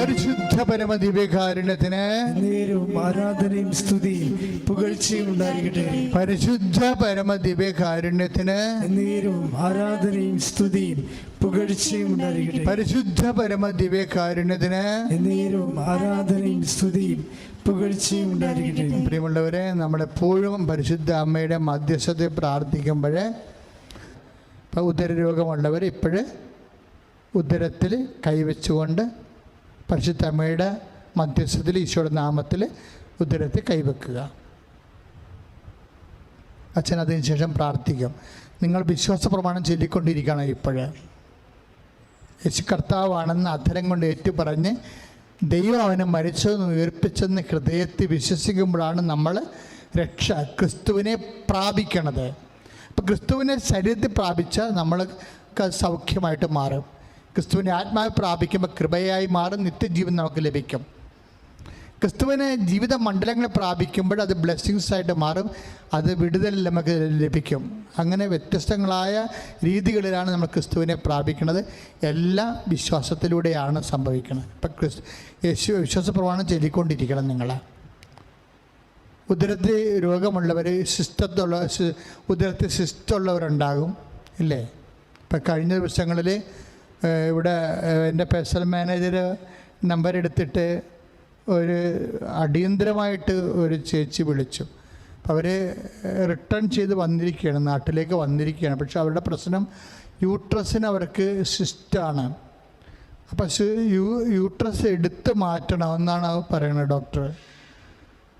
പരിശുദ്ധ പരമ ദിവ്യകാരുണ്യത്തിന് ആരാധനയും സ്തുതിയും പുകഴ്ചയും ഉണ്ടായിരിക്കട്ടെ. പരിശുദ്ധ പരമ ദിവ്യകാരുണ്യത്തിന് നേരവും ആരാധനയും സ്തുതിയും പുകഴ്ചയും ഉണ്ടായിരിക്കട്ടെ. പരിശുദ്ധ പരമ ദിവ്യകാരുണ്യത്തിന് നേരവും ആരാധനയും സ്തുതിയും പുകഴ്ചയും ഉണ്ടായിരിക്കട്ടെ. പ്രിയമുള്ളവരെ നമ്മളെപ്പോഴും പരിശുദ്ധ അമ്മയുടെ മധ്യസ്ഥത പ്രാർത്ഥിക്കുമ്പോൾ ഇപ്പോൾ ഉദരരോഗമുള്ളവർ ഇപ്പോഴ് ഉദരത്തിൽ കൈവച്ചുകൊണ്ട് പരിശുദ്ധ അമ്മയുടെ മധ്യസ്ഥതയിൽ ഈശോയുടെ നാമത്തിൽ ഉദരത്തിൽ കൈവെക്കുക. അച്ഛൻ അതിന് ശേഷം പ്രാർത്ഥിക്കും. നിങ്ങൾ വിശ്വാസ പ്രമാണം ചൊല്ലിക്കൊണ്ടിരിക്കണം ഇപ്പോഴ് യേശു കർത്താവാണെന്ന് അധരം കൊണ്ട് ഏറ്റുപറഞ്ഞ് ദൈവം അവനെ മരിച്ചതെന്ന് ഉയർപ്പിച്ചെന്ന് ഹൃദയത്തിൽ വിശ്വസിക്കുമ്പോഴാണ് നമ്മൾ രക്ഷ ക്രിസ്തുവിനെ പ്രാപിക്കണത്. അപ്പം ക്രിസ്തുവിനെ ശരീരത്തിൽ പ്രാപിച്ചാൽ നമ്മൾ സൗഖ്യമായിട്ട് മാറും. ക്രിസ്തുവിനെ ആത്മാവ് പ്രാപിക്കുമ്പോൾ കൃപയായി മാറും നിത്യജീവൻ നമുക്ക് ലഭിക്കും. ക്രിസ്തുവിനെ ജീവിത മണ്ഡലങ്ങൾ പ്രാപിക്കുമ്പോൾ അത് ബ്ലെസ്സിങ്സ് ആയിട്ട് മാറും അത് വിടുതൽ നമുക്ക് ലഭിക്കും. അങ്ങനെ വ്യത്യസ്തങ്ങളായ രീതികളിലാണ് നമ്മൾ ക്രിസ്തുവിനെ പ്രാപിക്കുന്നത്. എല്ലാ വിശ്വാസത്തിലൂടെയാണ് സംഭവിക്കുന്നത്. ഇപ്പം ക്രിസ്തു യേശു വിശ്വാസ പ്രമാണം ചൊല്ലിക്കൊണ്ടിരിക്കണം നിങ്ങൾ ഉദരത്തിൽ രോഗമുള്ളവർ സിസ്റ്റത്തുള്ള സി- ഉദരത്തിൽ സിസ്റ്റുള്ളവരുണ്ടാകും ഇല്ലേ? ഇപ്പം കഴിഞ്ഞ ദിവസങ്ങളിൽ ഇവിടെ എന്റെ പേഴ്സണൽ മാനേജർ നമ്പർ എടുത്തിട്ട് ഒരു അടിയന്തരമായിട്ട് ഒരു ചേച്ചി വിളിച്ചു. അവർ റിട്ടേൺ ചെയ്ത് വന്നിരിക്കുകയാണ് നാട്ടിലേക്ക് വന്നിരിക്കുകയാണ്. പക്ഷെ അവരുടെ പ്രശ്നം യൂട്രസിന് അവർക്ക് സിസ്റ്റാണ് അപ്പോൾ യൂ യൂട്രസ് എടുത്ത് മാറ്റണമെന്നാണ് പറയുന്നത് ഡോക്ടർ.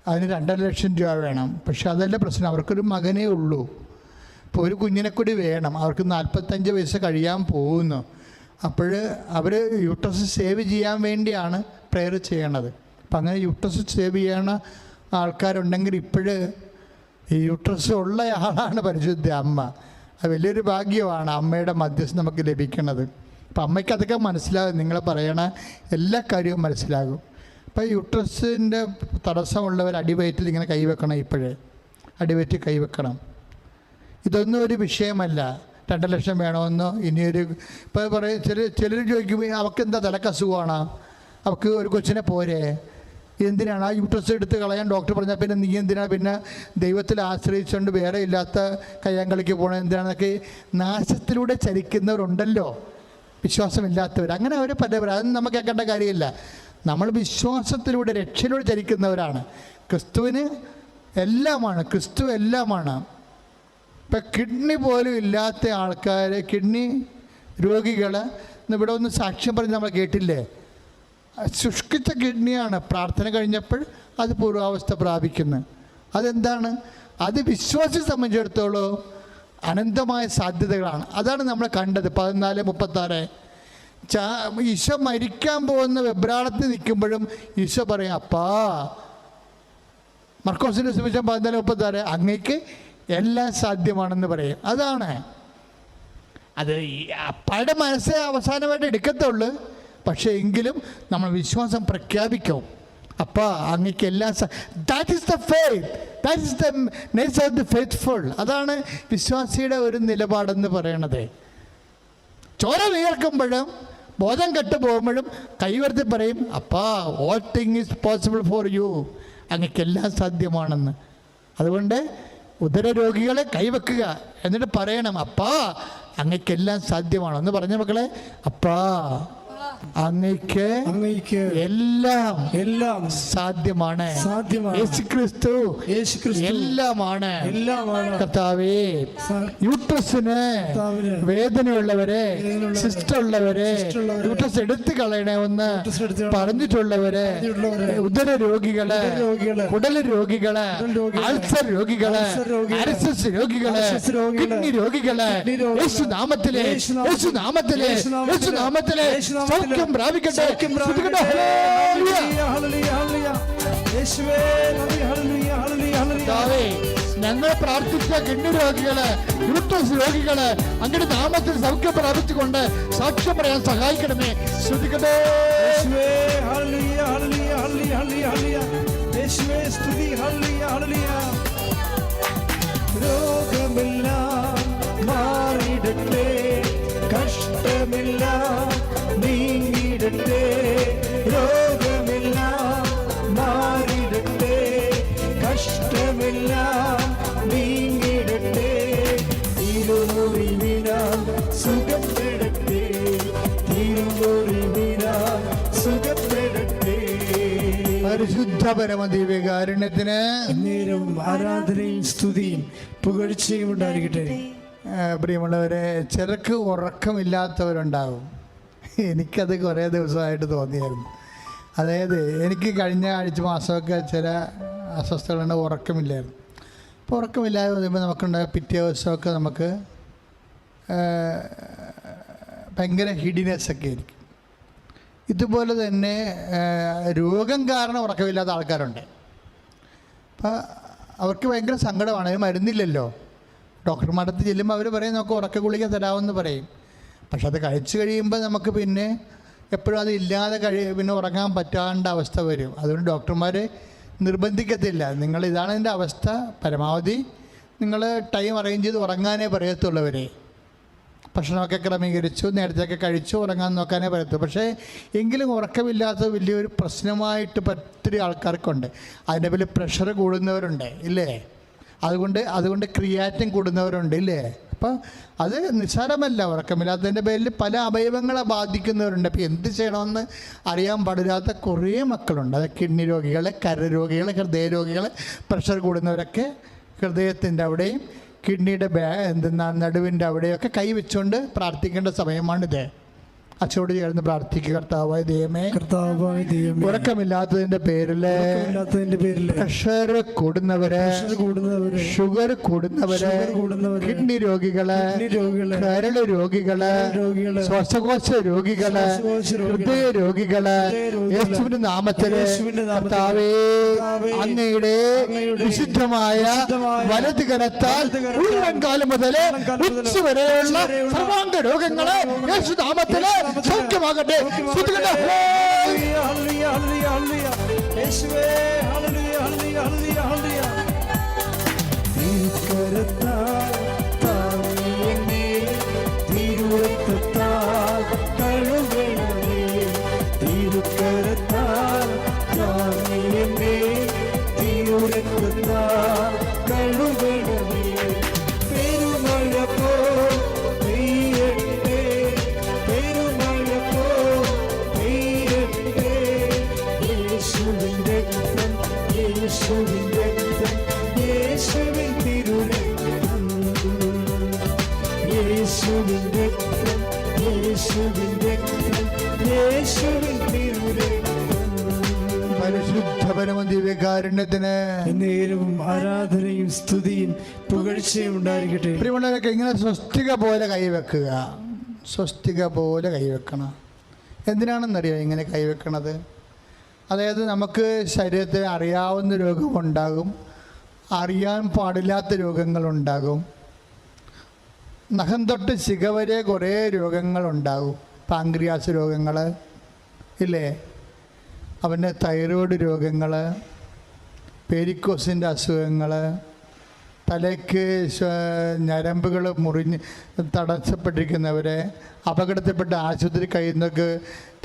അതിന് രണ്ടര ലക്ഷം രൂപ വേണം. പക്ഷെ അതല്ല പ്രശ്നം അവർക്കൊരു മകനേ ഉള്ളൂ. ഇപ്പോൾ ഒരു കുഞ്ഞിനെ കൂടി വേണം. അവർക്ക് നാൽപ്പത്തഞ്ച് വയസ്സ് കഴിയാൻ പോകുന്നു. അപ്പോൾ അവർ യുട്ടസ് സേവ് ചെയ്യാൻ വേണ്ടിയാണ് പ്രെയർ ചെയ്യണത്. അപ്പം അങ്ങനെ യുട്ടസ് സേവ് ചെയ്യണ ആൾക്കാരുണ്ടെങ്കിൽ ഇപ്പോഴ് ഈ യൂട്രസ് ഉള്ള ആളാണ് പരിശുദ്ധ അമ്മ. അത് വലിയൊരു ഭാഗ്യമാണ് അമ്മയുടെ മധ്യസ്ഥം നമുക്ക് ലഭിക്കുന്നത് അപ്പം അമ്മയ്ക്ക് അതൊക്കെ മനസ്സിലാകും. നിങ്ങൾ പറയണ എല്ലാ കാര്യവും മനസ്സിലാകും. അപ്പോൾ യൂട്രസിന്റെ തടസ്സമുള്ളവർ അടിവയറ്റിൽ ഇങ്ങനെ കൈവെക്കണം ഇപ്പോഴേ. അടിവയറ്റിൽ കൈവെക്കണം. ഇതൊന്നും ഒരു വിഷയമല്ല. രണ്ട് ലക്ഷം വേണമെന്ന് ഇനിയൊരു ഇപ്പോൾ പറയും ചില ചിലർ ചോദിക്കും അവൾക്ക് എന്താ തലക്കസുഖമാണ് അവൾക്ക് ഒരു കൊച്ചിനെ പോരെ. എന്തിനാണ്? ആ യൂട്രസ് എടുത്ത് കളയാൻ ഡോക്ടർ പറഞ്ഞാൽ പിന്നെ നീ എന്തിനാണ് പിന്നെ ദൈവത്തിൽ ആശ്രയിച്ചുകൊണ്ട് വേറെ ഇല്ലാത്ത കയ്യാങ്കളിക്ക് പോകണം എന്തിനാണെന്നൊക്കെ നാശത്തിലൂടെ ചലിക്കുന്നവരുണ്ടല്ലോ. വിശ്വാസമില്ലാത്തവർ അങ്ങനെ അവരെ പലവർ അതൊന്നും നമുക്ക് കേൾക്കേണ്ട കാര്യമില്ല. നമ്മൾ വിശ്വാസത്തിലൂടെ രക്ഷയിലൂടെ ചലിക്കുന്നവരാണ്. ക്രിസ്തുവിന് എല്ലാമാണ്. ക്രിസ്തു എല്ലാമാണ്. ഇപ്പം കിഡ്നി പോലും ഇല്ലാത്ത ആൾക്കാർ കിഡ്നി രോഗികൾ ഇവിടെ ഒന്ന് സാക്ഷ്യം പറഞ്ഞ് നമ്മൾ കേട്ടില്ലേ? ശുഷ്കിച്ച കിഡ്നിയാണ് പ്രാർത്ഥന കഴിഞ്ഞപ്പോൾ അത് പൂർവാവസ്ഥ പ്രാപിക്കുന്നത് അതെന്താണ്? അത് വിശ്വാസിയെ സംബന്ധിച്ചിടത്തോളം അനന്തമായ സാധ്യതകളാണ്. അതാണ് നമ്മൾ കണ്ടത് പതിനാല് മുപ്പത്താറ്. ചാ ഈശോ മരിക്കാൻ പോകുന്ന വെബ്രാളത്തിൽ നിൽക്കുമ്പോഴും ഈശോ പറയും അപ്പാ മർക്കോസിന്റെ സുവിശേഷം പതിനാല് മുപ്പത്താറ് അങ്ങേക്ക് എല്ലാം സാധ്യമാണെന്ന് പറയും. അതാണ്. അത് അപ്പയുടെ മനസ്സ് അവസാനമായിട്ട് എടുക്കത്തുള്ളൂ. പക്ഷേ എങ്കിലും നമ്മൾ വിശ്വാസം പ്രഖ്യാപിക്കും. അപ്പോൾ അങ്ങക്ക് എല്ലാം that is the faith that is the nature of the faithful അതാണ് വിശ്വാസിയുടെ ഒരു നിലപാടെന്ന് പറയണത്. ചോര വീർക്കുമ്പോഴും ബോധം കെട്ട് പോകുമ്പോഴും കൈവർത്തി പറയും അപ്പാ all thing is possible for you അങ്ങക്കെല്ലാം സാധ്യമാണെന്ന്. അതുകൊണ്ട് ഉദരരോഗികളെ കൈവെക്കുക എന്നിട്ട് പറയണം അപ്പാ അങ്ങക്കെല്ലാം സാധ്യമാണെന്ന് പറഞ്ഞ മക്കളെ അപ്പാ. അങ്ങയ്ക്ക് അങ്ങയ്ക്ക് എല്ലാം എല്ലാം സാധ്യമാണ്. സാധ്യമാണ്. യേശു ക്രിസ്തു യേശു ക്രിസ്തു എല്ലാമാണ്. എല്ലാമാണ്. കർത്താവേ യൂട്രസിന് വേദനയുള്ളവരെ സിസ്റ്റുള്ളവരെ യൂട്രസ് എടുത്തു കളയണമെന്ന് പറഞ്ഞിട്ടുള്ളവരെ ഉദര രോഗികൾ ഉദരരോഗികൾ, രോഗികളെ അൾസർ രോഗികൾ അരസസ് രോഗികൾ കിഡ്നി രോഗികൾ യേശു നാമത്തിലെ യേശുനാമത്തിലെ, യേശു നാമത്തിലെ യേശുനാമത്തിലെ, യേശുനാമത്തിലെ, സൗഖ്യം പ്രാപിക്കട്ടെ. ഞങ്ങൾ പ്രാർത്ഥിച്ച കിഡ്നി രോഗികൾ യൂട്രസ് രോഗികൾ അങ്ങനെ നാമത്തിൽ സൗഖ്യം പ്രാപിച്ചുകൊണ്ട് സാക്ഷ്യം പറയാൻ സഹായിക്കണമേ. ശ്രദ്ധിക്കട്ടെ. യേശുവേ. സ്തുതി ഹല്ലേലൂയ. രോഗമെല്ലാം പരമദിവ്യകാരുണ്യത്തിന് നേരവും ആരാധനയും സ്തുതിയും പുകഴ്ചയും ഉണ്ടായിരിക്കട്ടെ. പ്രിയമുള്ളവരെ ചിലക്ക് ഉറക്കമില്ലാത്തവരുണ്ടാകും എനിക്കത് കുറേ ദിവസമായിട്ട് തോന്നിയായിരുന്നു. അതായത് എനിക്ക് കഴിഞ്ഞ ആഴ്ച മാസമൊക്കെ ചില അസ്വസ്ഥതകളുണ്ട് ഉറക്കമില്ലായിരുന്നു. അപ്പോൾ ഉറക്കമില്ലാതെ വരുമ്പോൾ നമുക്കുണ്ടായ പിറ്റേ ദിവസമൊക്കെ നമുക്ക് ഭയങ്കര ഹിഡിനെസ് ഒക്കെ ആയിരിക്കും. ഇതുപോലെ തന്നെ രോഗം കാരണം ഉറക്കമില്ലാത്ത ആൾക്കാരുണ്ട്. അപ്പോൾ അവർക്ക് ഭയങ്കര സങ്കടമാണ് അതിന് മരുന്നില്ലല്ലോ. ഡോക്ടർമാരുടെ അടുത്ത് ചെല്ലുമ്പോൾ അവർ പറയും നമുക്ക് ഉറക്ക ഗുളിക തരാമെന്ന് പറയും. പക്ഷെ അത് കഴിച്ചു കഴിയുമ്പോൾ നമുക്ക് പിന്നെ എപ്പോഴും അത് ഇല്ലാതെ കഴി പിന്നെ ഉറങ്ങാൻ പറ്റാണ്ട അവസ്ഥ വരും. അതുകൊണ്ട് ഡോക്ടർമാർ നിർബന്ധിക്കത്തില്ല. നിങ്ങൾ ഇതാണ് എന്റെ അവസ്ഥ പരമാവധി നിങ്ങൾ ടൈം അറേഞ്ച് ചെയ്ത് ഉറങ്ങാനേ പറയത്തുള്ളവരെ ഭക്ഷണമൊക്കെ ക്രമീകരിച്ചു നേരത്തെയൊക്കെ കഴിച്ചു ഉറങ്ങാൻ നോക്കാനേ പറ്റത്തു പക്ഷേ എങ്കിലും ഉറക്കമില്ലാത്ത വലിയൊരു പ്രശ്നമായിട്ട് ഒത്തിരി ആൾക്കാർക്കുണ്ട്. അതിന്റെ പേരിൽ പ്രഷർ കൂടുന്നവരുണ്ട് ഇല്ലേ? അതുകൊണ്ട് അതുകൊണ്ട് ക്രിയാറ്റിൻ കൂടുന്നവരുണ്ട് ഇല്ലേ? അപ്പം അത് നിസ്സാരമല്ല ഉറക്കമില്ലാത്തതിന്റെ പേരിൽ പല അവയവങ്ങളെ ബാധിക്കുന്നവരുണ്ട്. അപ്പോൾ എന്ത് ചെയ്യണമെന്ന് അറിയാൻ പാടില്ലാത്ത കുറേ മക്കളുണ്ട്. അത് കിഡ്നി രോഗികൾ കരരോഗികൾ ഹൃദയ രോഗികൾ പ്രഷർ കൂടുന്നവരൊക്കെ ഹൃദയത്തിന്റെ അവിടെയും കിഡ്നിയുടെ എന്തെന്നാ നടുവിന്റെ അവിടെയൊക്കെ കൈ വെച്ചുകൊണ്ട് പ്രാർത്ഥിക്കേണ്ട സമയമാണിത്. അച്ഛനോട് ചേർന്ന് പ്രാർത്ഥിക്കുക. കർത്താവായ ദൈവമേ കർത്താവായ ദൈവമേ ഉറക്കമില്ലാത്തതിന്റെ ഇല്ലാത്തതിന്റെ പേരിൽ പ്രഷർ കൂടുന്നവര് ഷുഗർ കൂടുന്നവര് കിഡ്നി രോഗികൾ രോഗികൾ കരൾ രോഗികൾ രോഗികൾ ശ്വാസകോശ രോഗികൾ ഹൃദയ രോഗികൾ യേശുവിന്റെ നാമത്തിൽ കർത്താവേ അങ്ങയുടെ വിശുദ്ധമായ വലത് കരത്താൽ മുതൽ മുഴുവൻ കാലം മുതൽ ഉച്ച വരെയുള്ള സർവാംഗ രോഗങ്ങൾ യേശു നാമത്തിൽ സൗഖ്യമാകട്ടെ. ഹല്ലിയ ഹല്ലിയ ഹല്ലിയ ഹല്ലിയ. ഹല്ലിയ ഹല്ലിയ ഹല്ലേലൂയ, ഇങ്ങനെ സ്വസ്തിക പോലെ കൈവെക്കുക സ്വസ്തിക പോലെ കൈവെക്കണം എന്തിനാണെന്നറിയോ ഇങ്ങനെ കൈവെക്കണത് അതായത് നമുക്ക് ശരീരത്തിൽ അറിയാവുന്ന രോഗമുണ്ടാകും. അറിയാൻ പാടില്ലാത്ത രോഗങ്ങളുണ്ടാകും. നഖം തൊട്ട് ശിഖ വരെ കുറേ രോഗങ്ങളുണ്ടാകും. പാങ്ക്രിയാസ് രോഗങ്ങൾ ഇല്ലേ? അവന്റെ തൈറോയ്ഡ് രോഗങ്ങൾ പേരിക്കോസിന്റെ അസുഖങ്ങൾ തലയ്ക്ക് ഞരമ്പുകൾ മുറിഞ്ഞ് തടസ്സപ്പെട്ടിരിക്കുന്നവരെ അപകടത്തിൽപ്പെട്ട ആശുപത്രി കഴിയുന്നവർക്ക്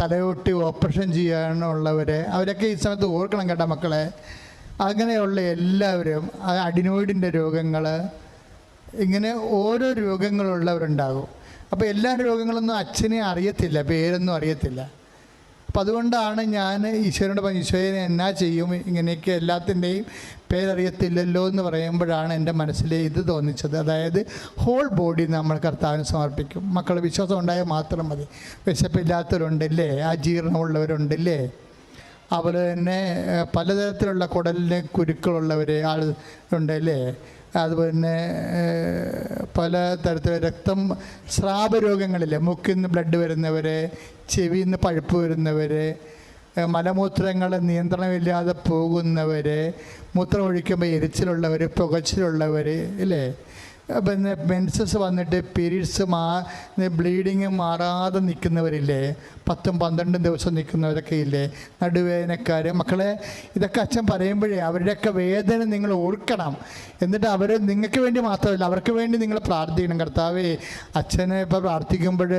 തലയൊട്ടി ഓപ്പറേഷൻ ചെയ്യാനുള്ളവരെ അവരൊക്കെ ഈ സമയത്ത് ഓർക്കണം കേട്ടോ മക്കളെ. അങ്ങനെയുള്ള എല്ലാവരും അഡിനോയിഡിന്റെ രോഗങ്ങൾ ഇങ്ങനെ ഓരോ രോഗങ്ങളുള്ളവരുണ്ടാകും. അപ്പോൾ എല്ലാ രോഗങ്ങളൊന്നും അച്ഛനെ അറിയത്തില്ല പേരൊന്നും അറിയത്തില്ല. അപ്പം അതുകൊണ്ടാണ് ഞാൻ ഈശ്വരനോട് പറഞ്ഞു ഈശ്വരനെ എന്നാ ചെയ്യും ഇങ്ങനെയൊക്കെ എല്ലാത്തിന്റെയും പേരറിയത്തില്ലല്ലോ എന്ന് പറയുമ്പോഴാണ് എന്റെ മനസ്സിൽ ഇത് തോന്നിച്ചത്. അതായത് ഹോൾ ബോഡി നമ്മൾ കർത്താവിന് സമർപ്പിക്കും. മക്കൾ വിശ്വാസം ഉണ്ടായാൽ മാത്രം മതി. വിശപ്പില്ലാത്തവരുണ്ടല്ലേ? അജീർണമുള്ളവരുണ്ടല്ലേ അതുപോലെ തന്നെ പലതരത്തിലുള്ള കുടലിന് കുരുക്കളുള്ളവർ ആൾ ഉണ്ടല്ലേ? അതുപോലെ തന്നെ പല തരത്തിലുള്ള രക്തം സ്രാവ രോഗങ്ങളില്ലേ മുക്കിൽ നിന്ന് ബ്ലഡ് വരുന്നവർ ചെവിയിൽ നിന്ന് പഴുപ്പ് വരുന്നവർ മലമൂത്രങ്ങൾ നിയന്ത്രണമില്ലാതെ പോകുന്നവർ മൂത്രം ഒഴിക്കുമ്പോൾ എരിച്ചിലുള്ളവർ പുകച്ചിലുള്ളവർ ഇല്ലേ? പിന്നെ മെൻസസ് വന്നിട്ട് പീരീഡ്സ് മാ ബ്ലീഡിങ് മാറാതെ നിൽക്കുന്നവരില്ലേ? പത്തും പന്ത്രണ്ടും ദിവസം നിൽക്കുന്നവരൊക്കെ ഇല്ലേ? നടുവേദനക്കാർ മക്കളെ ഇതൊക്കെ അച്ഛൻ പറയുമ്പോഴേ അവരുടെയൊക്കെ വേദന നിങ്ങൾ ഓർക്കണം. എന്നിട്ട് അവർ നിങ്ങൾക്ക് വേണ്ടി മാത്രമല്ല അവർക്ക് വേണ്ടി നിങ്ങൾ പ്രാർത്ഥിക്കണം. കർത്താവേ അച്ഛനെ ഇപ്പോൾ പ്രാർത്ഥിക്കുമ്പോൾ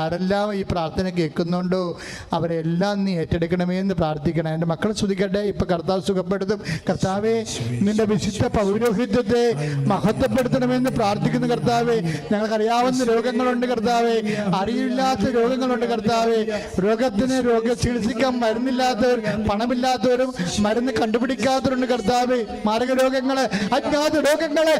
ആരെല്ലാം ഈ പ്രാർത്ഥന കേൾക്കുന്നുണ്ടോ അവരെല്ലാം നീ ഏറ്റെടുക്കണമേ എന്ന് പ്രാർത്ഥിക്കണം. എന്റെ മക്കളെ ശ്രദ്ധിക്കട്ടെ ഇപ്പം കർത്താവ് സുഖപ്പെടുത്തും. കർത്താവേ നിന്റെ വിശുദ്ധ പൗരോഹിത്യത്തെ മഹത്വപ്പെടുത്തണമെന്ന് നിന്ന് പ്രാർത്ഥിക്കുന്നു കർത്താവെ ഞങ്ങൾക്ക് അറിയാവുന്ന രോഗങ്ങളുണ്ട് കർത്താവെ അറിയില്ലാത്ത രോഗങ്ങളുണ്ട് കർത്താവെ. രോഗത്തിന് രോഗ ചികിത്സിക്കാൻ മരുന്നില്ലാത്തവർ പണമില്ലാത്തവരും മരുന്ന് കണ്ടുപിടിക്കാത്തവരുണ്ട് കർത്താവെ. മാരക രോഗങ്ങളെ അജ്ഞാത രോഗങ്ങളെ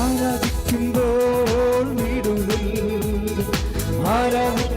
ആരാധിക്കുമ്പോൾ വീടുകളിൽ ഹല്ലേലൂയ,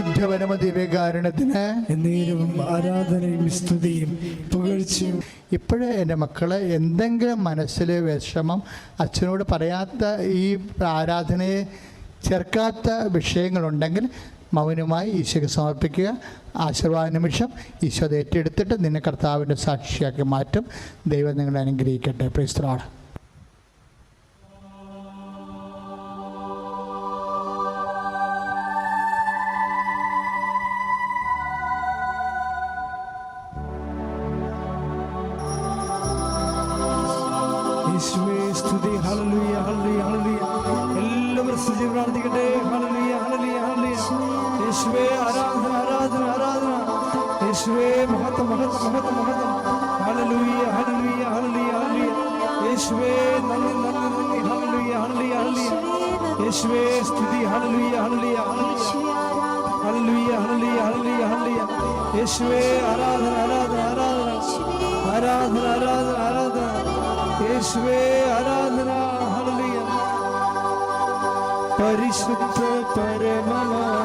പരിശുദ്ധ പരമ ദിവ്യകാരണത്തിന് എന്നേരവും ആരാധനയും സ്തുതിയും പുകഴ്ചയും. ഇപ്പോഴേ എന്റെ മക്കളെ എന്തെങ്കിലും മനസ്സിൽ വിഷമം അച്ഛനോട് പറയാത്ത ഈ ആരാധനയെ ചേർക്കാത്ത വിഷയങ്ങളുണ്ടെങ്കിൽ മൗനമായി ഈശോയ്ക്ക് സമർപ്പിക്കുക. ആശീർവാദ നിമിഷം ഈശോ ഏറ്റെടുത്തിട്ട് നിന്നെ കർത്താവിന്റെ സാക്ഷിയാക്കി മാറ്റും. ദൈവം നിങ്ങളെ അനുഗ്രഹിക്കട്ടെ. പ്രിസ്ത്രോട് പരിശുദ്ധ പരമമാ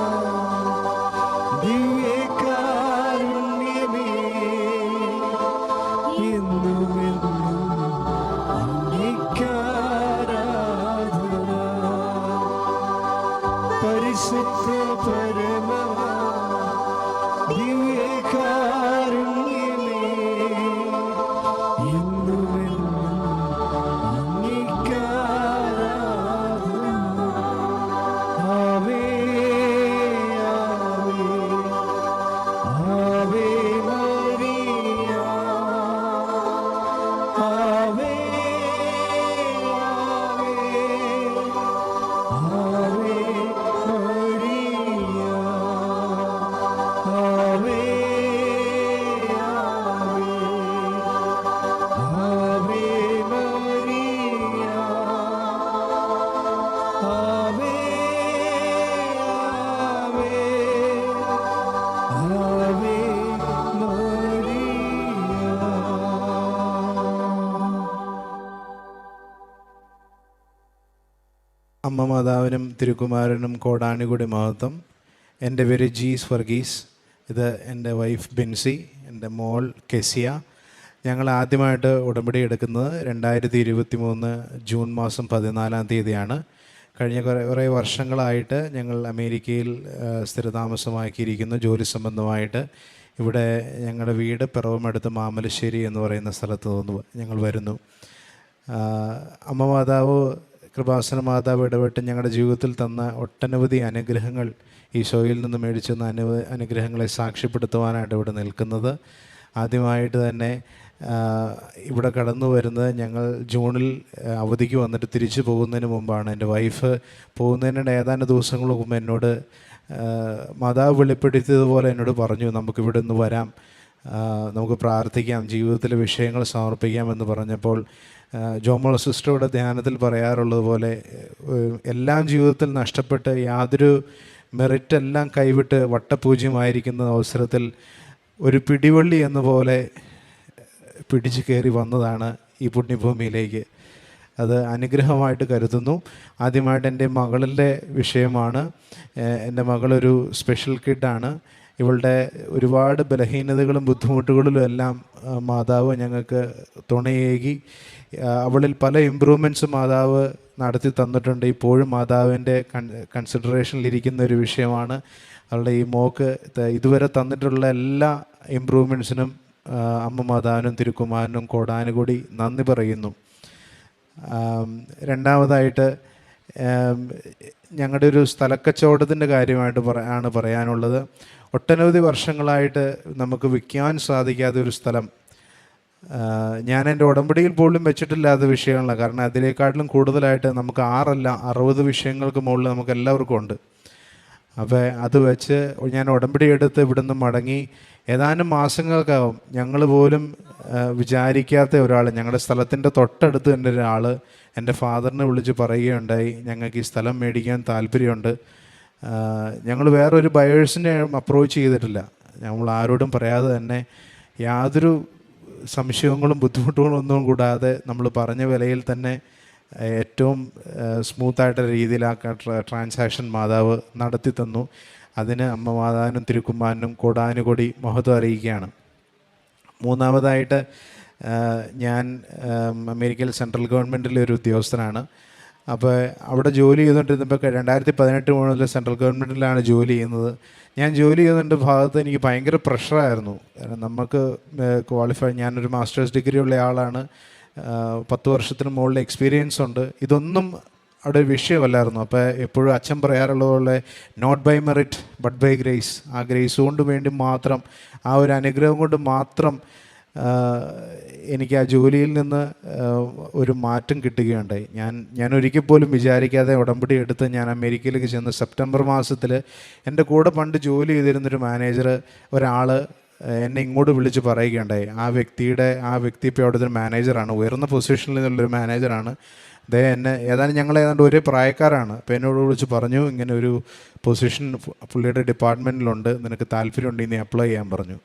അമ്മ മാതാവിനും തിരുക്കുമാരനും കോടാനുകൂടി മഹത്വം. എന്റെ പേര് ജീസ് വർഗീസ് ഇത് എന്റെ വൈഫ് ബിൻസി എന്റെ മോൾ കെസിയ. ഞങ്ങൾ ആദ്യമായിട്ട് ഉടമ്പടി എടുക്കുന്നത് രണ്ടായിരത്തി ഇരുപത്തി മൂന്ന് ജൂൺ മാസം പതിനാലാം തീയതിയാണ്. കഴിഞ്ഞ കുറേ കുറേ വർഷങ്ങളായിട്ട് ഞങ്ങൾ അമേരിക്കയിൽ സ്ഥിരതാമസമാക്കിയിരിക്കുന്നു. ജോലി സംബന്ധമായിട്ട് ഇവിടെ ഞങ്ങളുടെ വീട് പിറവമടുത്ത് മാമലശ്ശേരി എന്ന് പറയുന്ന സ്ഥലത്ത് നിന്ന് ഞങ്ങൾ വരുന്നു. അമ്മ മാതാവ് കൃപാസന മാതാവ് ഇടപെട്ട് ഞങ്ങളുടെ ജീവിതത്തിൽ തന്ന ഒട്ടനവധി അനുഗ്രഹങ്ങൾ ഈശോയിൽ നിന്ന് മേടിച്ചു തന്ന അനു അനുഗ്രഹങ്ങളെ സാക്ഷ്യപ്പെടുത്തുവാനായിട്ട് ഇവിടെ നിൽക്കുന്നത്. ആദ്യമായിട്ട് തന്നെ ഇവിടെ കടന്നു വരുന്നത് ഞങ്ങൾ ജൂണിൽ അവധിക്ക് വന്നിട്ട് തിരിച്ചു പോകുന്നതിന് മുമ്പാണ്. എന്റെ വൈഫ് പോകുന്നതിനിടെ ഏതാനും ദിവസങ്ങൾക്ക് മുമ്പ് എന്നോട് മാതാവ് വെളിപ്പെടുത്തിയതുപോലെ എന്നോട് പറഞ്ഞു നമുക്കിവിടെ നിന്ന് വരാം. നമുക്ക് പ്രാർത്ഥിക്കാം ജീവിതത്തിലെ വിഷയങ്ങൾ സമർപ്പിക്കാം എന്ന് പറഞ്ഞപ്പോൾ ജോമോൾ സിസ്റ്ററുടെ ധ്യാനത്തിൽ പറയാറുള്ളത് പോലെ എല്ലാം ജീവിതത്തിൽ നഷ്ടപ്പെട്ട് യാതൊരു മെറിറ്റ് എല്ലാം കൈവിട്ട് വട്ടപൂജ്യമായിരിക്കുന്ന അവസരത്തിൽ ഒരു പിടിവള്ളി എന്ന പോലെ പിടിച്ചു കയറി വന്നതാണ് ഈ പുണ്യഭൂമിയിലേക്ക്. അത് അനുഗ്രഹമായിട്ട് കരുതുന്നു. ആദ്യമായിട്ട് എന്റെ മകളിന്റെ വിഷയമാണ്. എന്റെ മകളൊരു സ്പെഷ്യൽ കിഡാണ്. ഇവളുടെ ഒരുപാട് ബലഹീനതകളും ബുദ്ധിമുട്ടുകളിലും എല്ലാം മാതാവ് ഞങ്ങൾക്ക് തുണയേകി അവളിൽ പല ഇമ്പ്രൂവ്മെന്റ്സ് മാതാവ് നടത്തി തന്നിട്ടുണ്ട്. ഇപ്പോഴും മാതാവിന്റെ കൺ കൺസിഡറേഷനിലിരിക്കുന്ന ഒരു വിഷയമാണ്. അവളുടെ ഈ മോക്ക് ഇതുവരെ തന്നിട്ടുള്ള എല്ലാ ഇമ്പ്രൂവ്മെന്റ്സിനും അമ്മ മാതാവിനും തിരുക്കുമാരനും കോടാനുകൂടി നന്ദി പറയുന്നു. രണ്ടാമതായിട്ട് ഞങ്ങളുടെ ഒരു സ്ഥലക്കച്ചവടത്തിന്റെ കാര്യമായിട്ട് പറയാണ് പറയാനുള്ളത്. ഒട്ടനവധി വർഷങ്ങളായിട്ട് നമുക്ക് വിൽക്കാൻ സാധിക്കാത്ത ഒരു സ്ഥലം. ഞാൻ എന്റെ ഉടമ്പടിയിൽ പോലും വെച്ചിട്ടില്ലാത്ത വിഷയങ്ങളാണ്. കാരണം അതിനേക്കാട്ടിലും കൂടുതലായിട്ട് നമുക്ക് ആറല്ല അറുപത് വിഷയങ്ങൾക്ക് മുകളിൽ നമുക്ക് എല്ലാവർക്കും ഉണ്ട്. അപ്പോൾ അത് വെച്ച് ഞാൻ ഉടമ്പടി എടുത്ത് ഇവിടുന്ന് മടങ്ങി. ഏതാനും മാസങ്ങൾക്കകം ഞങ്ങൾ പോലും വിചാരിക്കാത്ത ഒരാൾ ഞങ്ങളുടെ സ്ഥലത്തിന്റെ തൊട്ടടുത്ത് തന്നെ ഒരാൾ എന്റെ ഫാദറിനെ വിളിച്ച് പറയുകയുണ്ടായി. ഞങ്ങൾക്ക് ഈ സ്ഥലം മേടിക്കാൻ താല്പര്യമുണ്ട്. ഞങ്ങൾ വേറൊരു ബയേഴ്സിനെ അപ്രോച്ച് ചെയ്തിട്ടില്ല. നമ്മൾ ആരോടും പറയാതെ തന്നെ യാതൊരു സംശയങ്ങളും ബുദ്ധിമുട്ടുകളും ഒന്നും കൂടാതെ നമ്മൾ പറഞ്ഞ വിലയിൽ തന്നെ ഏറ്റവും സ്മൂത്തായിട്ടുള്ള രീതിയിൽ ആ ട്രാൻസാക്ഷൻ മാതാവ് നടത്തി തന്നു. അതിന് അമ്മ മാതാവിനും തിരുക്കുമാരനും കോടാനുകൊടി മഹത്വം അറിയിക്കുകയാണ്. മൂന്നാമതായിട്ട് ഞാൻ അമേരിക്കയിൽ സെൻട്രൽ ഗവൺമെന്റിലെ ഒരു ഉദ്യോഗസ്ഥനാണ്. അപ്പോൾ അവിടെ ജോലി ചെയ്തുകൊണ്ടിരുന്നപ്പോൾ രണ്ടായിരത്തി പതിനെട്ട് മുതൽ സെൻട്രൽ ഗവൺമെന്റിലാണ് ജോലി ചെയ്യുന്നത്. ഞാൻ ജോലി ചെയ്യുന്നതിന്റെ ഭാഗത്ത് എനിക്ക് ഭയങ്കര പ്രഷറായിരുന്നു നമുക്ക് ക്വാളിഫൈ ഞാനൊരു മാസ്റ്റേഴ്സ് ഡിഗ്രി ഉള്ള ആളാണ്. പത്ത് വർഷത്തിന് മുകളിൽ എക്സ്പീരിയൻസ് ഉണ്ട്. ഇതൊന്നും അവിടെ വിഷയമല്ലായിരുന്നു. അപ്പോൾ എപ്പോഴും അച്ഛൻ പറയാറുള്ളത് പോലെ not by merit but by grace ആ ഗ്രേസ് കൊണ്ട് വേണ്ടി മാത്രം ആ ഒരു അനുഗ്രഹം കൊണ്ട് മാത്രം എനിക്ക് ആ ജോലിയിൽ നിന്ന് ഒരു മാറ്റം കിട്ടുകയുണ്ടായി. ഞാൻ ഞാൻ ഒരിക്കൽ പോലും വിചാരിക്കാതെ ഉടമ്പടി എടുത്ത് ഞാൻ അമേരിക്കയിലേക്ക് ചെന്ന് സെപ്റ്റംബർ മാസത്തിൽ എന്റെ കൂടെ പണ്ട് ജോലി ചെയ്തിരുന്നൊരു മാനേജർ ഒരാൾ എന്നെ ഇങ്ങോട്ട് വിളിച്ച് പറയുകയുണ്ടായി. ആ വ്യക്തിയുടെ ആ വ്യക്തി ഇപ്പോൾ അവിടുത്തെ മാനേജറാണ്. ഉയർന്ന പൊസിഷനിൽ നിന്നുള്ളൊരു മാനേജറാണ്. ദേ എന്നെ ഏതാണ്ട് ഞങ്ങൾ ഏതാണ്ട് ഒരേ പ്രായക്കാരാണ്. അപ്പോൾ എന്നോട് വിളിച്ച് പറഞ്ഞു ഇങ്ങനെ ഒരു പൊസിഷൻ പുള്ളിയുടെ ഡിപ്പാർട്ട്മെന്റിലുണ്ട് നിനക്ക് താല്പര്യമുണ്ടെങ്കിൽ നീ അപ്ലൈ ചെയ്യാൻ പറഞ്ഞു.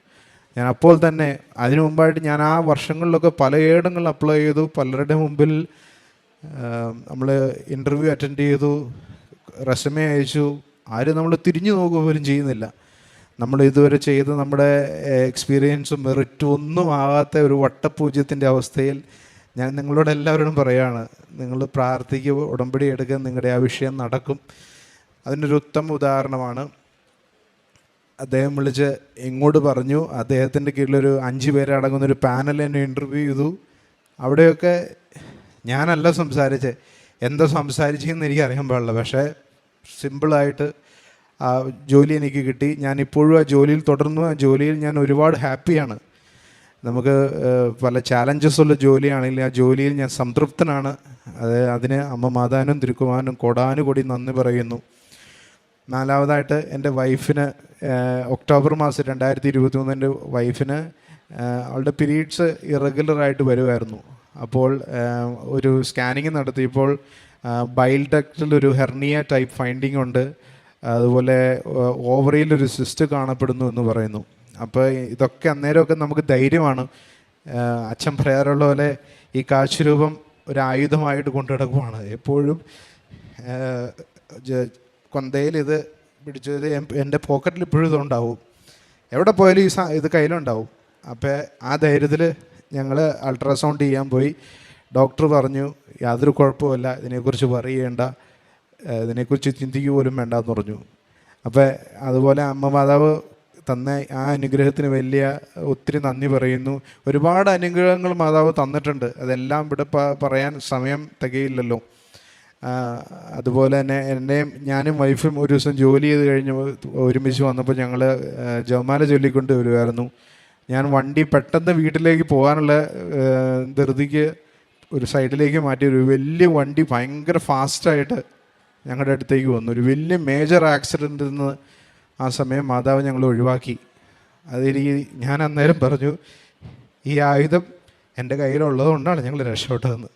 ഞാൻ അപ്പോൾ തന്നെ അതിനു മുമ്പായിട്ട് ഞാൻ ആ വർഷങ്ങളിലൊക്കെ പലയിടങ്ങളിൽ അപ്ലൈ ചെയ്തു. പലരുടെ മുമ്പിൽ നമ്മൾ ഇന്റർവ്യൂ അറ്റൻഡ് ചെയ്തു റെസമേ അയച്ചു. ആരും നമ്മൾ തിരിഞ്ഞു നോക്കുക പോലും ചെയ്യുന്നില്ല. നമ്മൾ ഇതുവരെ ചെയ്ത് നമ്മുടെ എക്സ്പീരിയൻസും മെറിറ്റും ഒന്നും ആകാത്ത ഒരു വട്ടപൂജ്യത്തിന്റെ അവസ്ഥയിൽ ഞാൻ നിങ്ങളോട് എല്ലാവരോടും പറയുകയാണ് നിങ്ങൾ പ്രാർത്ഥിക്കുക ഉടമ്പടി എടുക്കുക നിങ്ങളുടെ ആ വിഷയം നടക്കും. അതിനൊരു ഉത്തമ ഉദാഹരണമാണ്. അദ്ദേഹം വിളിച്ച് ഇങ്ങോട്ട് പറഞ്ഞു? അദ്ദേഹത്തിന്റെ കീഴിലൊരു അഞ്ച് പേരെ അടങ്ങുന്ന ഒരു പാനൽ എന്നെ ഇന്റർവ്യൂ ചെയ്തു. അവിടെയൊക്കെ ഞാനല്ല സംസാരിച്ചത് എന്താ സംസാരിച്ചതെന്ന് എനിക്ക് അറിയാൻ പാടില്ല. പക്ഷേ സിമ്പിളായിട്ട് ആ ജോലി എനിക്ക് കിട്ടി. ഞാൻ ഇപ്പോഴും ആ ജോലിയിൽ തുടർന്നു ആ ജോലിയിൽ ഞാൻ ഒരുപാട് ഹാപ്പിയാണ് നമുക്ക് പല ചാലഞ്ചസ് ഉള്ള ജോലിയാണെങ്കിൽ ആ ജോലിയിൽ ഞാൻ സംതൃപ്തനാണ്. അത് അതിന് അമ്മ മാതാനും തിരുക്കുമാനും കൊടാനുകൂടി നന്ദി പറയുന്നു. നാലാമതായിട്ട് എന്റെ വൈഫിന് ഒക്ടോബർ മാസം രണ്ടായിരത്തി ഇരുപത്തി മൂന്നിന്റെ വൈഫിന് അവളുടെ പീരീഡ്സ് ഇറഗുലറായിട്ട് വരുമായിരുന്നു അപ്പോൾ ഒരു സ്കാനിങ് നടത്തിയപ്പോൾ ബൈൽ ഡക്റ്റിൽ ഒരു ഹെർണിയ ടൈപ്പ് ഫൈൻഡിങ് ഉണ്ട്. അതുപോലെ ഓവറിയിൽ ഒരു സിസ്റ്റ് കാണപ്പെടുന്നു എന്ന് പറയുന്നു. അപ്പോൾ ഇതൊക്കെ അന്നേരമൊക്കെ നമുക്ക് ധൈര്യമാണ്. അച്ഛൻ പറയാറുള്ള പോലെ ഈ കാശുരൂപം ഒരു ആയുധമായിട്ട് കൊണ്ടു നടക്കുവാണ് എപ്പോഴും കൊന്തയിൽ ഇത് പിടിച്ചത് എന്റെ പോക്കറ്റിൽ ഇപ്പോഴും ഇതുണ്ടാവും എവിടെ പോയാലും ഈ ഇത് കയ്യിലുണ്ടാവും. അപ്പോൾ ആ ധൈര്യത്തിൽ ഞങ്ങൾ അൾട്രാസൗണ്ട് ചെയ്യാൻ പോയി. ഡോക്ടർ പറഞ്ഞു യാതൊരു കുഴപ്പമില്ല ഇതിനെക്കുറിച്ച് പറയേണ്ട ഇതിനെക്കുറിച്ച് ചിന്തിക്കുക പോലും വേണ്ട എന്ന് പറഞ്ഞു. അപ്പോൾ അതുപോലെ അമ്മ മാതാവ് തന്ന ആ അനുഗ്രഹത്തിന് വലിയ ഒത്തിരി നന്ദി പറയുന്നു. ഒരുപാട് അനുഗ്രഹങ്ങൾ മാതാവ് തന്നിട്ടുണ്ട്. അതെല്ലാം ഇവിടെ പറയാൻ സമയം തികയില്ലല്ലോ. അതുപോലെ തന്നെ എന്നെയും ഞാനും വൈഫും ഒരു ദിവസം ജോലി ചെയ്ത് കഴിഞ്ഞ് ഒരുമിച്ച് വന്നപ്പോൾ ഞങ്ങൾ ജവമാല ചൊല്ലിക്കൊണ്ട് വരുമായിരുന്നു ഞാൻ വണ്ടി പെട്ടെന്ന് വീട്ടിലേക്ക് പോകാനുള്ള ധൃതിക്ക് ഒരു സൈഡിലേക്ക് മാറ്റി ഒരു വലിയ വണ്ടി ഭയങ്കര ഫാസ്റ്റായിട്ട് ഞങ്ങളുടെ അടുത്തേക്ക് വന്നു. ഒരു വലിയ മേജർ ആക്സിഡന്റിൽ നിന്ന് ആ സമയം മാതാവ് ഞങ്ങൾ ഒഴിവാക്കി. അതെനിക്ക് ഞാൻ അന്നേരം പറഞ്ഞു ഈ ആയുധം എന്റെ കയ്യിലുള്ളതുകൊണ്ടാണ് ഞങ്ങൾ രക്ഷപ്പെട്ടതെന്ന്.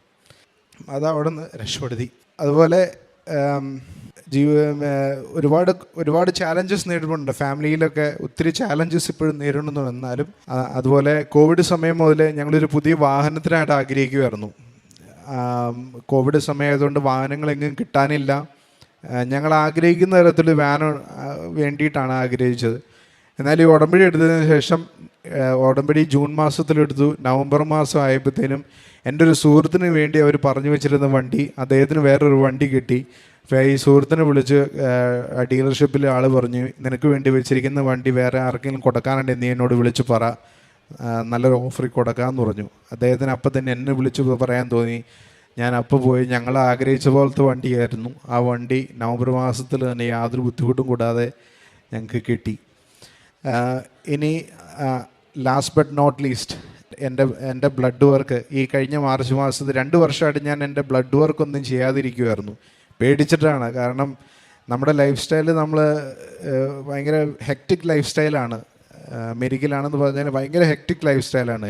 അത് അവിടെ നിന്ന് രക്ഷപ്പെടുത്തി. അതുപോലെ ജീവ ഒരുപാട് ഒരുപാട് ചാലഞ്ചസ് നേരിടുന്നുണ്ട്. ഫാമിലിയിലൊക്കെ ഒത്തിരി ചാലഞ്ചസ് ഇപ്പോഴും നേരിടുന്നു. എന്നാലും അതുപോലെ കോവിഡ് സമയം മുതൽ ഞങ്ങളൊരു പുതിയ വാഹനത്തിനായിട്ട് ആഗ്രഹിക്കുമായിരുന്നു കോവിഡ് സമയമായതുകൊണ്ട് വാഹനങ്ങളെങ്ങും കിട്ടാനില്ല. ഞങ്ങൾ ആഗ്രഹിക്കുന്ന തരത്തിൽ വാൻ വേണ്ടിയിട്ടാണ് ആഗ്രഹിച്ചത്. എന്നാൽ ഈ ഉടമ്പടി എടുത്തതിന് ശേഷം ഉടമ്പടി ജൂൺ മാസത്തിലെടുത്തു നവംബർ മാസം ആയപ്പോഴത്തേനും എന്റെ ഒരു സുഹൃത്തിന് വേണ്ടി അവർ പറഞ്ഞു വെച്ചിരുന്ന വണ്ടി അദ്ദേഹത്തിന് വേറൊരു വണ്ടി കിട്ടി. ഈ സുഹൃത്തിനെ വിളിച്ച് ഡീലർഷിപ്പിൽ ആൾ പറഞ്ഞു നിനക്ക് വേണ്ടി വെച്ചിരിക്കുന്ന വണ്ടി വേറെ ആർക്കെങ്കിലും കൊടുക്കാനുണ്ടെങ്കിൽ നീ എന്നോട് വിളിച്ച് പറ. നല്ലൊരു ഓഫറിൽ കൊടുക്കാമെന്ന് പറഞ്ഞു. അദ്ദേഹത്തിന് അപ്പം തന്നെ എന്നെ വിളിച്ച് പറയാൻ തോന്നി. ഞാൻ അപ്പോൾ പോയി ഞങ്ങൾ ആഗ്രഹിച്ച പോലത്തെ വണ്ടിയായിരുന്നു. ആ വണ്ടി നവംബർ മാസത്തിൽ തന്നെ യാതൊരു ബുദ്ധിമുട്ടും കൂടാതെ ഞങ്ങൾക്ക് കിട്ടി. ഇനി ലാസ്റ്റ് ബട്ട് നോട്ട് ലീസ്റ്റ് എന്റെ എന്റെ ബ്ലഡ് വർക്ക് ഈ കഴിഞ്ഞ മാർച്ച് മാസത്തിൽ രണ്ട് വർഷമായിട്ട് ഞാൻ എന്റെ ബ്ലഡ് വർക്ക് ഒന്നും ചെയ്യാതിരിക്കുമായിരുന്നു പേടിച്ചിട്ടാണ്. കാരണം നമ്മുടെ ലൈഫ് സ്റ്റൈൽ നമ്മൾ ഭയങ്കര ഹെക്റ്റിക് ലൈഫ് സ്റ്റൈലാണ് മെഡിക്കലാണെന്ന് പറഞ്ഞാൽ ഭയങ്കര ഹെക്റ്റിക് ലൈഫ് സ്റ്റൈലാണ്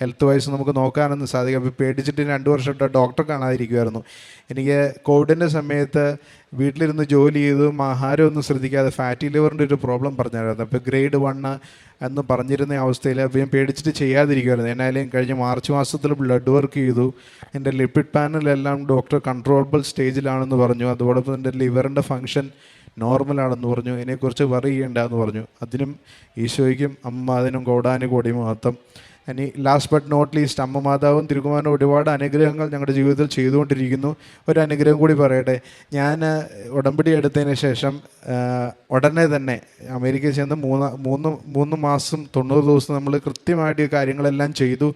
ഹെൽത്ത് വൈസ് നമുക്ക് നോക്കാനൊന്നും സാധിക്കും അപ്പോൾ പേടിച്ചിട്ട് രണ്ട് വർഷമായിട്ട് ഡോക്ടറെ കാണാതിരിക്കുമായിരുന്നു എനിക്ക് കോവിഡിന്റെ സമയത്ത് വീട്ടിലിരുന്ന് ജോലി ചെയ്തും ആഹാരമൊന്നും ശ്രദ്ധിക്കാതെ ഫാറ്റി ലിവറിന്റെ ഒരു പ്രോബ്ലം പറഞ്ഞായിരുന്നു. അപ്പോൾ ഗ്രേഡ് വണ്ണ് എന്ന് പറഞ്ഞിരുന്ന അവസ്ഥയിൽ അപ്പോൾ ഞാൻ പേടിച്ചിട്ട് ചെയ്യാതിരിക്കുമായിരുന്നു എന്നാലും കഴിഞ്ഞ മാർച്ച് മാസത്തിൽ ബ്ലഡ് വർക്ക് ചെയ്തു. എന്റെ ലിപ്പിഡ് പാനലെല്ലാം ഡോക്ടർ കൺട്രോളബിൾ സ്റ്റേജിലാണെന്ന് പറഞ്ഞു. അതോടൊപ്പം എന്റെ ലിവറിന്റെ ഫങ്ഷൻ നോർമലാണെന്ന് പറഞ്ഞു. ഇതിനെക്കുറിച്ച് വറി ചെയ്യേണ്ട എന്ന് പറഞ്ഞു. അതിനും ഈശോയ്ക്കും അമ്മ അതിനും കോടാനും കോടി മഹത്വം ഇനി ലാസ്റ്റ് ബട്ട് നോട്ട് ലീസ്റ്റ് അമ്മ മാതാവും തിരുകുമാരനും ഒരുപാട് അനുഗ്രഹങ്ങൾ ഞങ്ങളുടെ ജീവിതത്തിൽ ചെയ്തുകൊണ്ടിരിക്കുന്നു. ഒരു അനുഗ്രഹം കൂടി പറയട്ടെ. ഞാൻ ഉടമ്പടി എടുത്തതിന് ശേഷം ഉടനെ തന്നെ അമേരിക്കയിൽ ചെന്ന് മൂന്ന് മൂന്ന് മൂന്ന് മാസം തൊണ്ണൂറ് ദിവസം നമ്മൾ കൃത്യമായിട്ട് ഈ കാര്യങ്ങളെല്ലാം ചെയ്തു.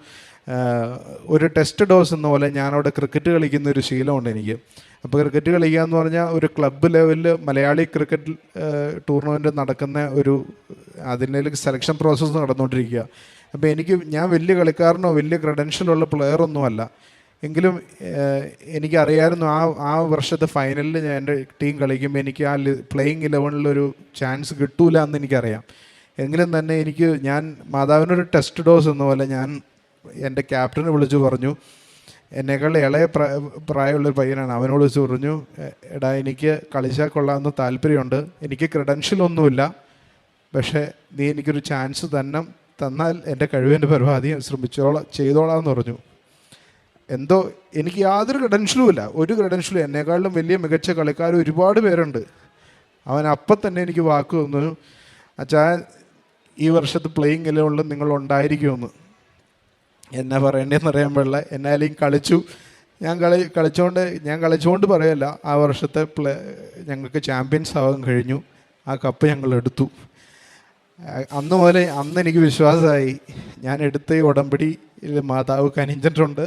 ഒരു ടെസ്റ്റ് ഡോസ് എന്ന പോലെ ഞാനവിടെ ക്രിക്കറ്റ് കളിക്കുന്ന ഒരു ശീലമുണ്ട് എനിക്ക്. അപ്പോൾ ക്രിക്കറ്റ് കളിക്കുക എന്ന് പറഞ്ഞാൽ ഒരു ക്ലബ്ബ് ലെവലിൽ മലയാളി ക്രിക്കറ്റ് ടൂർണമെന്റ് നടക്കുന്ന ഒരു അതിന്റെ സെലക്ഷൻ പ്രോസസ്സ് നടന്നുകൊണ്ടിരിക്കുക അപ്പോൾ എനിക്ക് ഞാൻ വലിയ കളിക്കാരനോ വലിയ ക്രെഡൻഷ്യലുള്ള പ്ലെയറൊന്നുമല്ല എങ്കിലും എനിക്കറിയായിരുന്നു ആ ആ വർഷത്തെ ഫൈനലിൽ ഞാൻ എന്റെ ടീം കളിക്കുമ്പോൾ എനിക്ക് ആ പ്ലേയിങ് ഇലവനിലൊരു ചാൻസ് കിട്ടൂല എന്ന് എനിക്കറിയാം. എങ്കിലും തന്നെ എനിക്ക് ഞാൻ മാതാവിനൊരു ടെസ്റ്റ് ഡോസ് എന്ന പോലെ ഞാൻ എന്റെ ക്യാപ്റ്റനെ വിളിച്ചു പറഞ്ഞു. എന്നേക്കാൾ ഇളയ പ്രായ പ്രായമുള്ളൊരു പയ്യനാണ്. അവനോട് വിളിച്ച് പറഞ്ഞു എടാ എനിക്ക് കളിച്ചാൽ കൊള്ളാമെന്ന് താല്പര്യമുണ്ട്. എനിക്ക് ക്രെഡൻഷ്യൽ ഒന്നുമില്ല. പക്ഷേ നീ എനിക്കൊരു ചാൻസ് തന്നെ തന്നാൽ എന്റെ കഴിവിന്റെ പരമാവധി ശ്രമിച്ചോളാം ചെയ്തോളാം എന്ന് പറഞ്ഞു. എന്തോ എനിക്ക് യാതൊരു ക്രെഡൻഷ്യലുമില്ല ഒരു ക്രെഡൻഷ്യലും എന്നെക്കാളും വലിയ മികച്ച കളിക്കാർ ഒരുപാട് പേരുണ്ട്. അവൻ അപ്പം തന്നെ എനിക്ക് വാക്ക് തന്നു. അച്ഛാ ഈ വർഷത്തെ പ്ലേയിങ് എല്ലാം നിങ്ങൾ ഉണ്ടായിരിക്കുമെന്ന്. എന്നാ പറയേണ്ടതെന്ന് അറിയാൻ പാടില്ല. എന്നാലും കളിച്ചു. ഞാൻ കളി കളിച്ചുകൊണ്ട് ഞാൻ കളിച്ചുകൊണ്ട് പറയല്ല. ആ വർഷത്തെ പ്ലേ ഞങ്ങൾക്ക് ചാമ്പ്യൻസ് ആവാൻ കഴിഞ്ഞു. ആ കപ്പ് ഞങ്ങൾ എടുത്തു. അന്ന് മുതൽ അന്ന് എനിക്ക് വിശ്വാസമായി. ഞാൻ എടുത്ത ഉടമ്പടി ഉടമ്പടിയിൽ മാതാവ് കനിഞ്ഞിട്ടുണ്ട്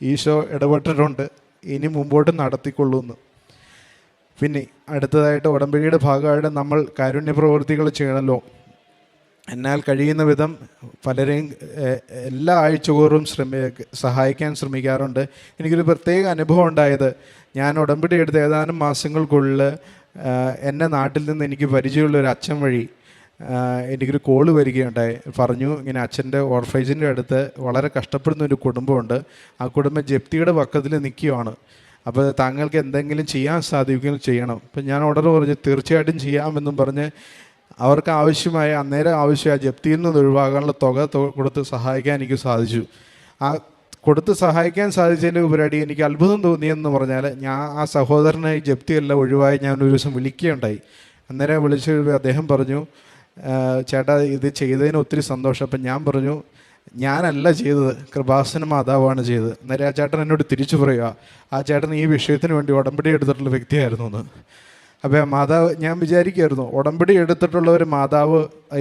ഈശോ ഇടപെട്ടിട്ടുണ്ട്. ഇനി മുമ്പോട്ട് നടത്തിക്കൊള്ളൂന്ന്. പിന്നെ അടുത്തതായിട്ട് ഉടമ്പടിയുടെ ഭാഗമായിട്ട് നമ്മൾ കാരുണ്യ പ്രവൃത്തികൾ ചെയ്യണമല്ലോ എന്നാൽ കഴിയുന്ന വിധം പലരെയും എല്ലാ ആഴ്ചകോറും ശ്രമി സഹായിക്കാൻ ശ്രമിക്കാറുണ്ട്. എനിക്കൊരു പ്രത്യേക അനുഭവം ഉണ്ടായത് ഞാൻ ഉടമ്പടി എടുത്ത ഏതാനും മാസങ്ങൾക്കുള്ളിൽ എന്റെ നാട്ടിൽ നിന്ന് എനിക്ക് പരിചയമുള്ള ഒരു അച്ഛൻ വഴി എനിക്കൊരു കോൾ വരികയുണ്ടായി. പറഞ്ഞു ഇങ്ങനെ അച്ഛന്റെ ഓർഫേജിന്റെ അടുത്ത് വളരെ കഷ്ടപ്പെടുന്ന ഒരു കുടുംബമുണ്ട്. ആ കുടുംബം ജപ്തിയുടെ പക്കത്തിൽ നിൽക്കുകയാണ്. അപ്പോൾ താങ്കൾക്ക് എന്തെങ്കിലും ചെയ്യാൻ സാധിക്കുകയും ചെയ്യണം. അപ്പം ഞാൻ ഉടനെ പറഞ്ഞു തീർച്ചയായിട്ടും ചെയ്യാമെന്നും പറഞ്ഞ് അവർക്ക് ആവശ്യമായ അന്നേരം ആവശ്യമായ ജപ്തിയിൽ നിന്ന് ഒഴിവാക്കാനുള്ള തുക കൊടുത്ത് സഹായിക്കാൻ എനിക്ക് സാധിച്ചു. ആ കൊടുത്ത് സഹായിക്കാൻ സാധിച്ചതിന്റെ ഉപരാടി എനിക്ക് അത്ഭുതം തോന്നിയെന്ന് പറഞ്ഞാൽ ഞാൻ ആ സഹോദരനെ ജപ്തിയെല്ലാം ഒഴിവായി ഞാൻ ഒരു ദിവസം വിളിക്കുകയുണ്ടായി. അന്നേരം വിളിച്ച് അദ്ദേഹം പറഞ്ഞു "ആ, ചേട്ടാ ഇത് ചെയ്തതിന് ഒത്തിരി സന്തോഷം. അപ്പം ഞാൻ പറഞ്ഞു ഞാനല്ല ചെയ്തത് കൃപാസന മാതാവാണ് ചെയ്തത്. അന്നേരം ആ ചേട്ടൻ എന്നോട് തിരിച്ചു പറയുക ആ ചേട്ടൻ ഈ വിഷയത്തിന് വേണ്ടി ഉടമ്പടി എടുത്തിട്ടുള്ള വ്യക്തിയായിരുന്നു എന്ന് അപ്പോൾ മാതാവ് ഞാൻ വിചാരിക്കുമായിരുന്നു ഉടമ്പടി എടുത്തിട്ടുള്ള ഒരു മാതാവ്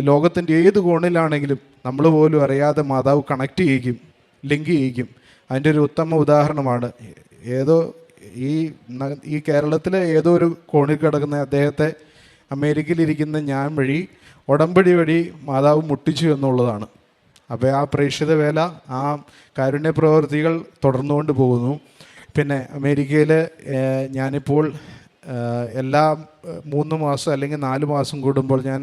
ലോകത്തിന്റെ ഏത് കോണിലാണെങ്കിലും നമ്മൾ പോലും അറിയാതെ മാതാവ് കണക്ട് ചെയ്യിക്കും ലിങ്ക് ചെയ്യിക്കും. അതിന്റെ ഒരു ഉത്തമ ഉദാഹരണമാണ്. ഏതോ ഈ ഈ കേരളത്തിലെ ഏതോ ഒരു കോണിൽ കിടക്കുന്ന അദ്ദേഹത്തെ അമേരിക്കയിലിരിക്കുന്ന ഞാൻ വഴി ഉടമ്പടി വഴി മാതാവ് മുട്ടിച്ചു എന്നുള്ളതാണ്. അപ്പോൾ ആ പ്രേക്ഷിത വേല ആ കാരുണ്യ പ്രവർത്തികൾ തുടർന്നുകൊണ്ട് പോകുന്നു. പിന്നെ അമേരിക്കയിൽ ഞാനിപ്പോൾ എല്ലാ മൂന്ന് മാസം അല്ലെങ്കിൽ നാല് മാസം കൂടുമ്പോൾ ഞാൻ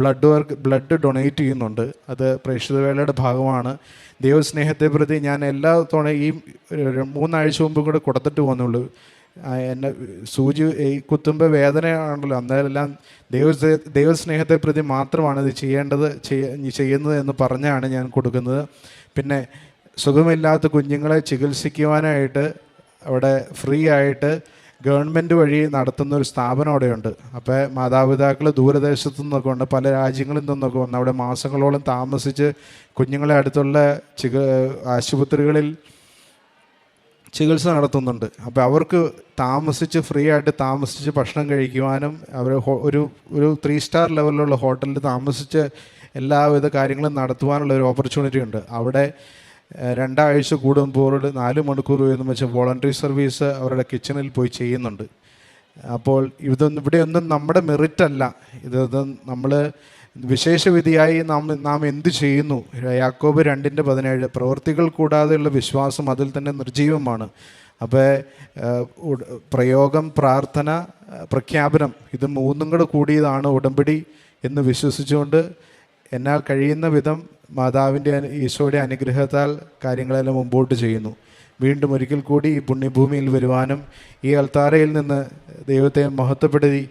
ബ്ലഡ് വർക്ക് ബ്ലഡ് ഡൊണേറ്റ് ചെയ്യുന്നുണ്ട്. അത് പ്രേക്ഷിത വേലയുടെ ഭാഗമാണ്. ദൈവസ്നേഹത്തെ പ്രതി ഞാൻ എല്ലാ തവണ ഈ ഒരു മൂന്നാഴ്ച മുമ്പ് കൂടെ കൊടുത്തിട്ട് പോകുന്നുള്ളൂ. എന്നെ സൂചി ഈ കുത്തുമ്പോൾ വേദനയാണല്ലോ അന്നേരമെല്ലാം ദൈവ ദൈവസ്നേഹത്തെ പ്രതി മാത്രമാണ് ഇത് ചെയ്യേണ്ടത് ചെയ്യ- ചെയ്യുന്നത് എന്ന് പറഞ്ഞാണ് ഞാൻ കൊടുക്കുന്നത്. പിന്നെ സുഖമില്ലാത്ത കുഞ്ഞുങ്ങളെ ചികിത്സിക്കുവാനായിട്ട് അവിടെ ഫ്രീ ആയിട്ട് ഗവൺമെന്റ് വഴി നടത്തുന്ന ഒരു സ്ഥാപനം അവിടെയുണ്ട്. അപ്പോൾ മാതാപിതാക്കൾ ദൂരദേശത്തു നിന്നൊക്കെ ഉണ്ട് പല രാജ്യങ്ങളിൽ നിന്നൊക്കെ വന്ന് അവിടെ മാസങ്ങളോളം താമസിച്ച് കുഞ്ഞുങ്ങളെ അടുത്തുള്ള ചിക ആശുപത്രികളിൽ ചികിത്സ നടത്തുന്നുണ്ട്. അപ്പോൾ അവർക്ക് താമസിച്ച് ഫ്രീ ആയിട്ട് താമസിച്ച് ഭക്ഷണം കഴിക്കുവാനും അവർ ഒരു ഒരു ത്രീ സ്റ്റാർ ലെവലിലുള്ള ഹോട്ടലിൽ താമസിച്ച് എല്ലാവിധ കാര്യങ്ങളും നടത്തുവാനുള്ള ഒരു ഓപ്പർച്യൂണിറ്റി ഉണ്ട്. അവിടെ രണ്ടാഴ്ച കൂടുമ്പോൾ നാല് മണിക്കൂർ വീതം വെച്ച് വോളണ്ടറി സർവീസ് അവരുടെ കിച്ചണിൽ പോയി ചെയ്യുന്നുണ്ട്. അപ്പോൾ ഇതൊന്നും ഇവിടെയൊന്നും നമ്മുടെ മെറിറ്റ് അല്ല. ഇതൊന്നും നമ്മൾ വിശേഷവിധിയായി നാം നാം എന്ത് ചെയ്യുന്നു? യാക്കോബ് രണ്ടിന്റെ പതിനേഴ്. പ്രവൃത്തികൾ കൂടാതെയുള്ള വിശ്വാസം അതിൽ തന്നെ നിർജീവമാണ് അപ്പോൾ പ്രയോഗം പ്രാർത്ഥന പ്രഖ്യാപനം ഇത് മൂന്നും കൂടെ കൂടിയതാണ് ഉടമ്പടി എന്ന് വിശ്വസിച്ചുകൊണ്ട് എന്നാൽ കഴിയുന്ന വിധം മാതാവിന്റെ ഈശോയുടെ അനുഗ്രഹത്താൽ കാര്യങ്ങളെല്ലാം മുമ്പോട്ട് ചെയ്യുന്നു. വീണ്ടും ഒരിക്കൽ കൂടി ഈ പുണ്യഭൂമിയിൽ വരുവാനും ഈ അൽത്താരയിൽ നിന്ന് ദൈവത്തെ മഹത്വപ്പെടുത്തി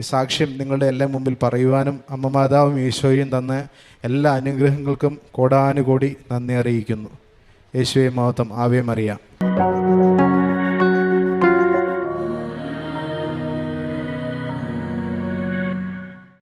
സാക്ഷ്യം നിങ്ങളുടെ എല്ലാം മുമ്പിൽ പറയുവാനും അമ്മ മാതാവും ഈശോയും തന്ന എല്ലാ അനുഗ്രഹങ്ങൾക്കും കോടാനുകോടി നന്ദി അറിയിക്കുന്നു. യേശുവെ മഹത്വം ആവേ മറിയാം.